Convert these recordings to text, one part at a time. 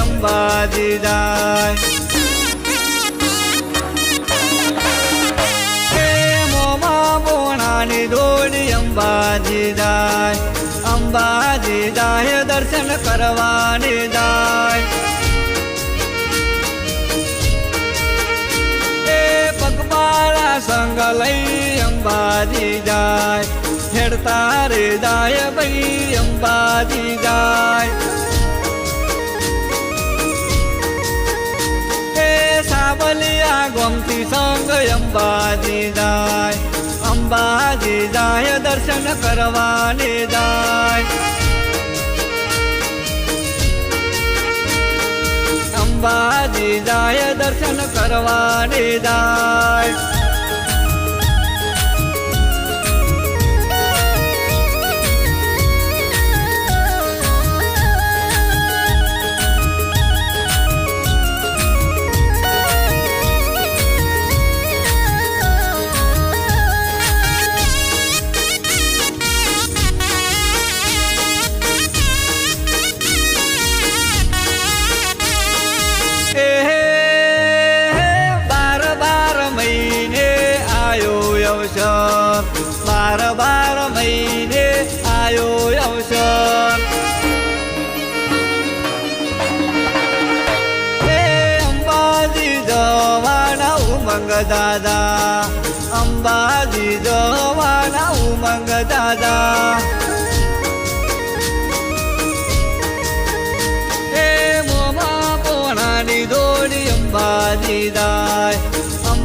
અંબાજી જાય હે દોડી અંબાજી જાય અંબાજી જાય દર્શન કરવાની જાય પગપાળા સંગ લઈ અંબાજી જાય હેડતા રે જાય ભાઈ ગોમતી સંગ અંબાજી જાય અંબાજી જાય દર્શન કરવાને જાય અંબાજી જાય દર્શન કરવાને જાય અવસર બાર બાર મહિને આયો અવસર એ અંબાજી જવાના ઉમંગ દાદા. અંબાજી જવાના ઉમંગ દાદા.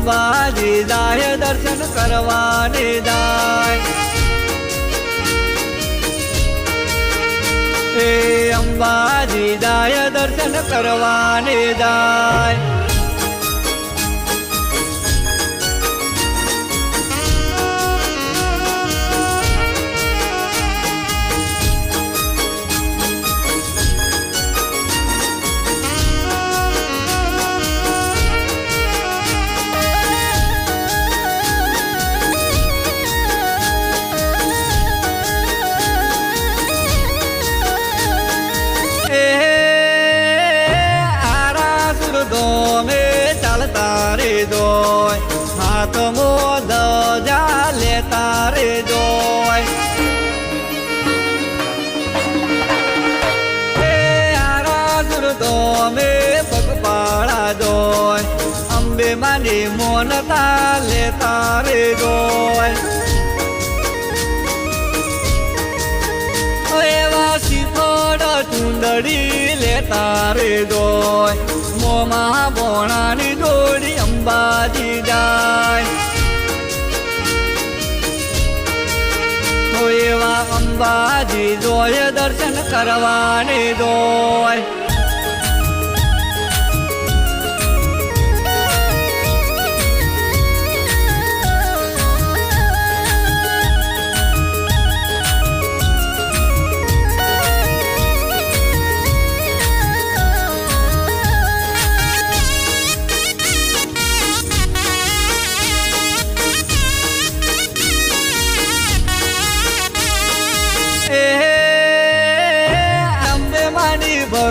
અંબાજી દાય દર્શન કરવાને દાય એ અંબાજી દાય દર્શન કરવાને દાય ચાલતા દોય હાથ મોદ લેતા તારે દોય એ પગપાળા જોય. અંબે માને મોન લેતા તારે દોય એવા શીફળ ચુંદડી લેતા રે જોય. મોમાં બોણાની દોડી અંબાજી જાય. એવા અંબાજી જોય દર્શન કરવાની જોય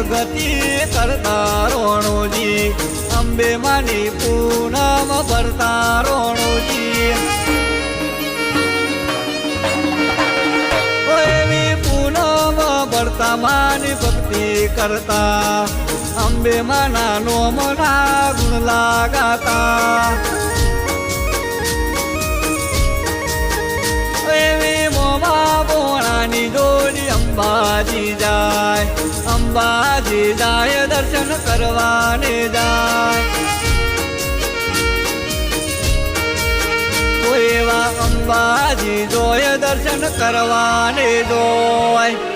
ભગતી કરતા રોણુજી. અંબે માની પૂનમ ભરતા રોણુજી. એવી પૂનમ ભરતા માની ભક્તિ કરતા. અંબે માના નોમના ગુણ લાગાતા. એવી મોમાં બોણાની જોડી અંબાજી જાય. જાય કરવાને જાય તો એવા અંબાજી જોય દર્શન કરવાને જોય.